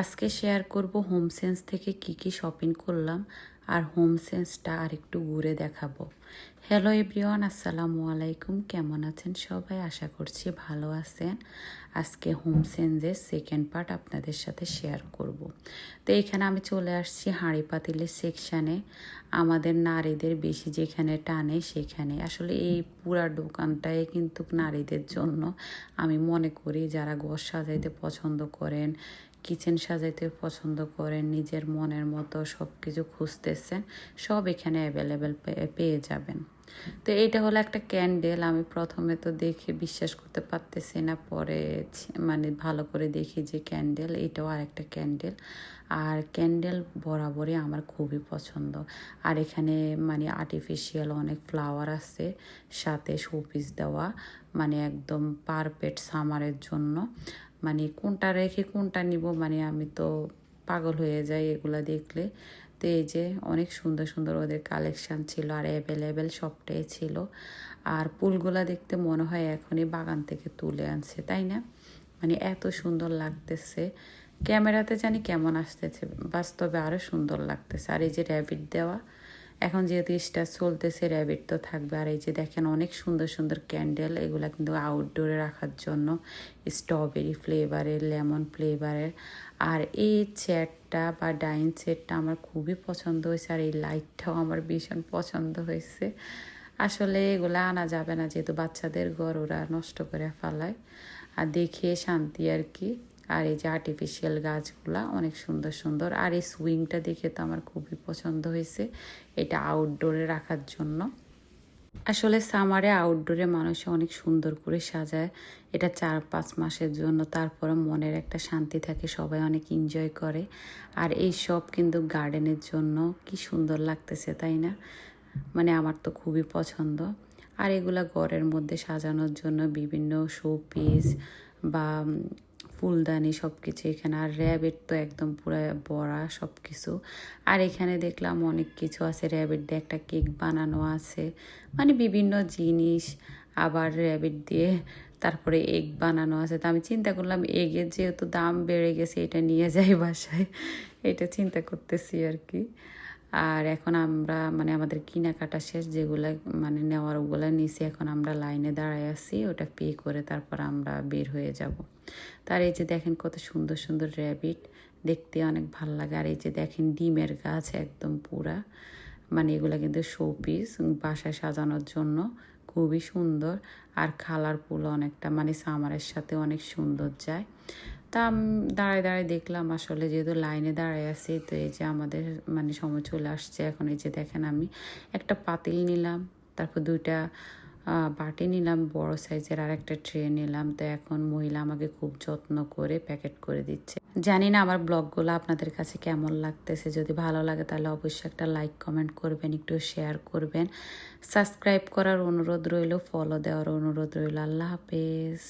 আজকে শেয়ার করব home sense থেকে কি কি শপিং করলাম, আর হোম সেন্সটা আর একটু ঘুরে দেখাবো। হ্যালো এভরিওয়ান আসসালামু আলাইকুম, কেমন আছেন সবাই? আশা করছি ভালো আছেন। আজকে হোম সেন্সের সেকেন্ড পার্ট আপনাদের সাথে শেয়ার করব। তো এখানে আমি চলে আসছি হাঁড়ি পাতিলের সেকশানে আমাদের নারীদের বেশি যেখানে টানে সেখানে। আসলে এই পুরা দোকানটাই কিন্তু নারীদের জন্য। আমি মনে করি যারা ঘর সাজাইতে পছন্দ করেন কিচেন সাজাইতে পছন্দ করেন, নিজের মনের মতো সব কিছু খুঁজতেছেন, সব এখানে অ্যাভেলেবেল পেয়ে যাবেন। তো এটা হলো একটা ক্যান্ডেল আমি প্রথমে তো দেখে বিশ্বাস করতে পারতেছি না, পরে মানে ভালো করে দেখি যে ক্যান্ডেল এটাও আর একটা ক্যান্ডেল আর ক্যান্ডেল বরাবরই আমার খুবই পছন্দ। আর এখানে মানে আর্টিফিশিয়াল অনেক ফ্লাওয়ার আছে, সাথে শোপিস দেওয়া মানে একদম পারফেক্ট সামারের জন্য। মানে কোনটা রেখে কোনটা নিব মানে আমি তো পাগল হয়ে যাই এগুলা দেখলে। তো এই যে অনেক সুন্দর সুন্দর ওদের কালেকশান ছিল, আর অ্যাভেলেবেল সবটাই ছিল। আর ফুলগুলা দেখতে মনে হয় এখনই বাগান থেকে তুলে আনছে, তাই না? মানে এত সুন্দর লাগতেছে। ক্যামেরাতে জানি কেমন আসতেছে, বাস্তবে আরও সুন্দর লাগতেছে। আর এই যে র্যাবিট দেওয়া এখন যেহেতু স্টার চলতেছে র্যাবিট তো থাকবে। আর এই যে দেখেন অনেক সুন্দর সুন্দর ক্যান্ডেল এগুলা কিন্তু আউটডোরে রাখার জন্য স্ট্রবেরি ফ্লেভারের লেমন ফ্লেভারের আর এই চেয়ারটা বা ডাইন সেটটা আমার খুবই পছন্দ হয়েছে, আর এই লাইটটাও আমার ভীষণ পছন্দ হয়েছে। আসলে এগুলো আনা যাবে না, যেহেতু বাচ্চাদের ঘর ওরা নষ্ট করে ফেলায়। আর দেখে শান্তি আর কি। আর এই যে আর্টিফিশিয়াল গাছগুলা অনেক সুন্দর সুন্দর। আর এই সুইংটা দেখে তো আমার খুবই পছন্দ হয়েছে। এটা আউটডোরে রাখার জন্য। আসলে সামারে আউটডোরে মানুষ অনেক সুন্দর করে সাজায়। এটা চার পাঁচ মাসের জন্য তারপরে মনের একটা শান্তি থাকে, সবাই অনেক এনজয় করে। আর এই সব কিন্তু গার্ডেনের জন্য কি সুন্দর লাগতেছে, তাই না? মানে আমার তো খুবই পছন্দ। আর এগুলা ঘরের মধ্যে সাজানোর জন্য বিভিন্ন শো পিস বা ফুলদানি সব কিছু এখানে, আর র্যাবেট তো একদম পুরো বড়া সব কিছু আর এখানে দেখলাম অনেক কিছু আছে র্যাবিট দিয়ে একটা কেক বানানো আছে। মানে বিভিন্ন জিনিস, আবার র্যাবিট দিয়ে তারপরে এগ বানানো আছে। তো আমি চিন্তা করলাম এগের যেহেতু দাম বেড়ে গেছে, এটা নিয়ে যাই বাসায়। এটা চিন্তা করতেছি আর কি। আর এখন আমরা মানে আমাদের কেনাকাটা শেষ যেগুলো মানে নেওয়ার ওগুলো নিছি, এখন আমরা লাইনে দাঁড়ায় আছি, ওটা পে করে তারপর আমরা বের হয়ে যাব। তার এই যে দেখেন কত সুন্দর সুন্দর র্যাবিট, দেখতে অনেক ভালো লাগে। আর এই যে দেখেন ডিমের গাছ একদম পুরা মানে এগুলো কিন্তু শোপিস বাসায় সাজানোর জন্য খুবই সুন্দর। আর খালার কালারফুল অনেকটা মানে সামারের সাথে অনেক সুন্দর যায়। তা দাঁড়ায় দাঁড়ায় দেখলাম আসলে যেহেতু লাইনে দাঁড়ায় আছি, তো এই যে আমাদের মানে সময় চলে আসছে, এখন এই যে দেখেন আমি একটা পাতিল নিলাম, তারপর দুইটা বাটি নিলাম, বড় সাইজের আর একটা ট্রে নিলাম, তো এখন মহিলা আমাকে খুব যত্ন করে প্যাকেট করে দিচ্ছে। জানি না আমার ব্লগগুলো আপনাদের কাছে কেমন লাগতেছে, যদি ভালো লাগে তাহলে অবশ্যই একটা লাইক, কমেন্ট করবেন, একটু শেয়ার করবেন। সাবস্ক্রাইব করার অনুরোধ রইল ফলো দেওয়ার অনুরোধ রইল, আল্লাহ হাফেজ।